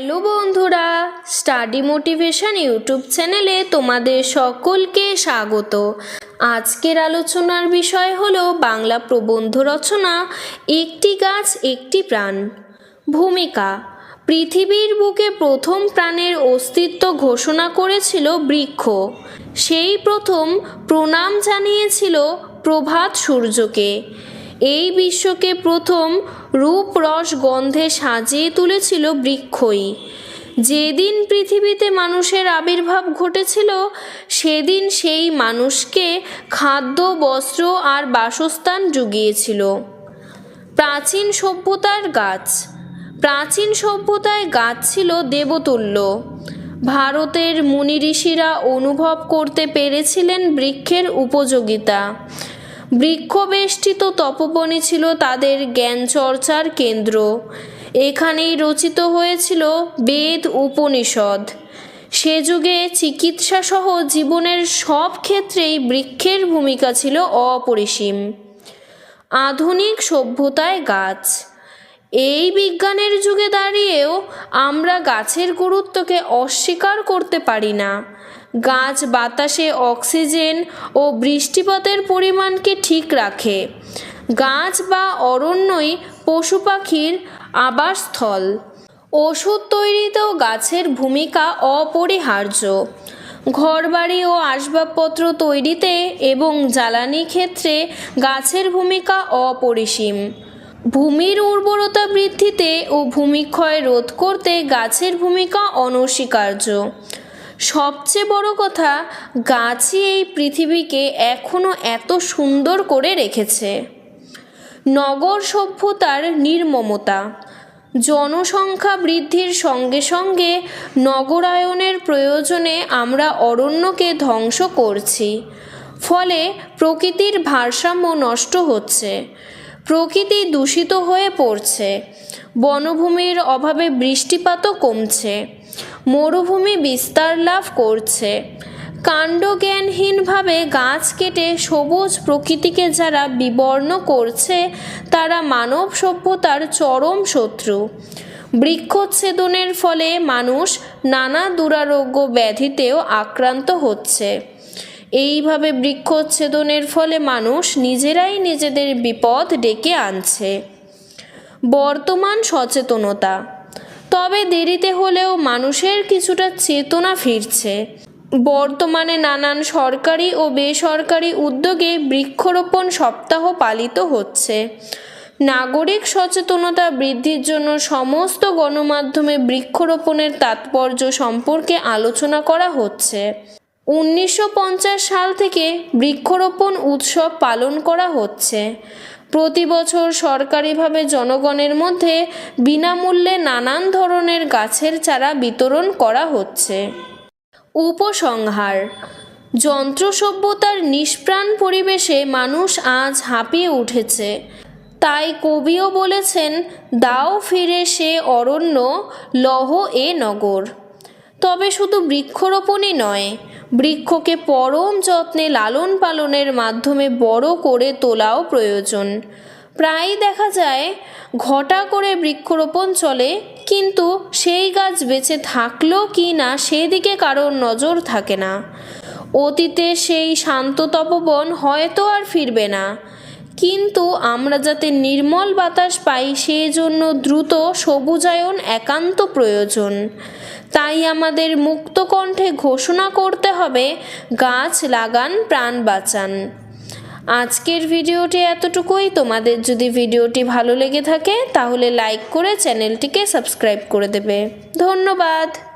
Hello বন্ধুরা, study motivation YouTube চ্যানেলে তোমাদের সকলকে স্বাগত। আজকের আলোচনার বিষয় হল বাংলা প্রবন্ধ রচনা, একটি গাছ, একটি প্রাণ। ভূমিকা, পৃথিবীর বুকে প্রথম প্রাণের অস্তিত্ব ঘোষণা করেছিল বৃক্ষ। সেই প্রথম প্রণাম জানিয়েছিল প্রভাত সূর্যকে। এই বিশ্বকে প্রথম রূপ রস গন্ধে সাজিয়ে তুলেছিল বৃক্ষই। যেদিন পৃথিবীতে মানুষের আবির্ভাব ঘটেছিল, সেদিন সেই মানুষকে খাদ্য, বস্ত্র আর বাসস্থান জুগিয়েছিল। প্রাচীন সভ্যতার গাছ। প্রাচীন সভ্যতায় গাছ ছিল দেবতুল্য। ভারতের মুনি ঋষিরা অনুভব করতে পেরেছিলেন বৃক্ষের উপযোগিতা। বৃক্ষবেষ্টিত তপবনই ছিল তাদের জ্ঞান চর্চার কেন্দ্র। এখানেই রচিত হয়েছিল বেদ উপনিষদ। সে যুগে চিকিৎসাসহ জীবনের সব ক্ষেত্রেই বৃক্ষের ভূমিকা ছিল অপরিসীম। আধুনিক সভ্যতায় গাছ। এই বিজ্ঞানের যুগে দাঁড়িয়েও আমরা গাছের গুরুত্বকে অস্বীকার করতে পারি না। গাছ, বাতাসে অক্সিজেন ও বৃষ্টিপাতের পরিমাণকে ঠিক রাখে। গাছ বা অরণ্যই পশু পাখির আবাসস্থল। ওষুধ তৈরিতেও গাছের ভূমিকা অপরিহার্য। ঘরবাড়ি ও আসবাবপত্র তৈরিতে এবং জ্বালানি ক্ষেত্রে গাছের ভূমিকা অপরিসীম। ভূমির উর্বরতা বৃদ্ধিতে ও ভূমিক্ষয় রোধ করতে গাছের ভূমিকা অনস্বীকার্য। সবচেয়ে বড় কথা, গাছই এই পৃথিবীকে এখনও এত সুন্দর করে রেখেছে। নগর সভ্যতার নির্মমতা, জনসংখ্যা বৃদ্ধির সঙ্গে সঙ্গে নগরায়নের প্রয়োজনে আমরা অরণ্যকে ধ্বংস করছি। ফলে প্রকৃতির ভারসাম্য নষ্ট হচ্ছে, প্রকৃতি দূষিত হয়ে পড়ছে, বনভূমির অভাবে বৃষ্টিপাতও কমছে। মরুভূমি বিস্তার লাভ করছে। কাণ্ডজ্ঞানহীনভাবে গাছ কেটে সবুজ প্রকৃতিকে যারা বিবর্ণ করছে, তারা মানব সভ্যতার চরম শত্রু। বৃক্ষচ্ছেদনের ফলে মানুষ নানা দুরারোগ্য ব্যাধিতেও আক্রান্ত হচ্ছে। এইভাবে বৃক্ষচ্ছেদনের ফলে মানুষ নিজেরাই নিজেদের বিপদ ডেকে আনছে। বর্তমান সচেতনতা তবে দেরিতে হলেও মানুষের কিছুটা চেতনা ফিরছে। বর্তমানে নানান সরকারি ও বেসরকারি উদ্যোগে বৃক্ষরোপণ সপ্তাহ পালিত হচ্ছে। নাগরিক সচেতনতা বৃদ্ধির জন্য সমস্ত গণমাধ্যমে বৃক্ষরোপণের তাৎপর্য সম্পর্কে আলোচনা করা হচ্ছে। উনিশশো পঞ্চাশ সাল থেকে বৃক্ষরোপণ উৎসব পালন করা হচ্ছে। প্রতি বছর সরকারিভাবে জনগণের মধ্যে বিনামূল্যে নানান ধরনের গাছের চারা বিতরণ করা হচ্ছে। উপসংহার যন্ত্র সভ্যতার নিষ্প্রাণ পরিবেশে মানুষ আজ হাঁপিয়ে উঠেছে। তাই কবিও বলেছেন, দাও ফিরে সে অরণ্য, লহ এ নগর। তবে শুধু বৃক্ষরোপণই নয়, বৃক্ষকে পরম যত্নে লালন পালনের মাধ্যমে বড় করে তোলাও প্রয়োজন। প্রায়ই দেখা যায়, ঘটা করে বৃক্ষরোপণ চলে, কিন্তু সেই গাছ বেঁচে থাকল কি না সেদিকে কারোর নজর থাকে না। অতীতে সেই শান্ত তপবন হয়তো আর ফিরবে না। কিন্তু আমরা যাতে নির্মল বাতাস পাই সেই জন্য দ্রুত সবুজায়ন একান্ত প্রয়োজন। তাই আমাদের মুক্ত কণ্ঠে ঘোষণা করতে হবে, গাছ লাগান, প্রাণ বাঁচান। আজকের ভিডিওটি এতটুকুই। তোমাদের যদি ভিডিওটি ভালো লেগে থাকে, তাহলে লাইক করে চ্যানেলটিকে সাবস্ক্রাইব করে দেবে। ধন্যবাদ।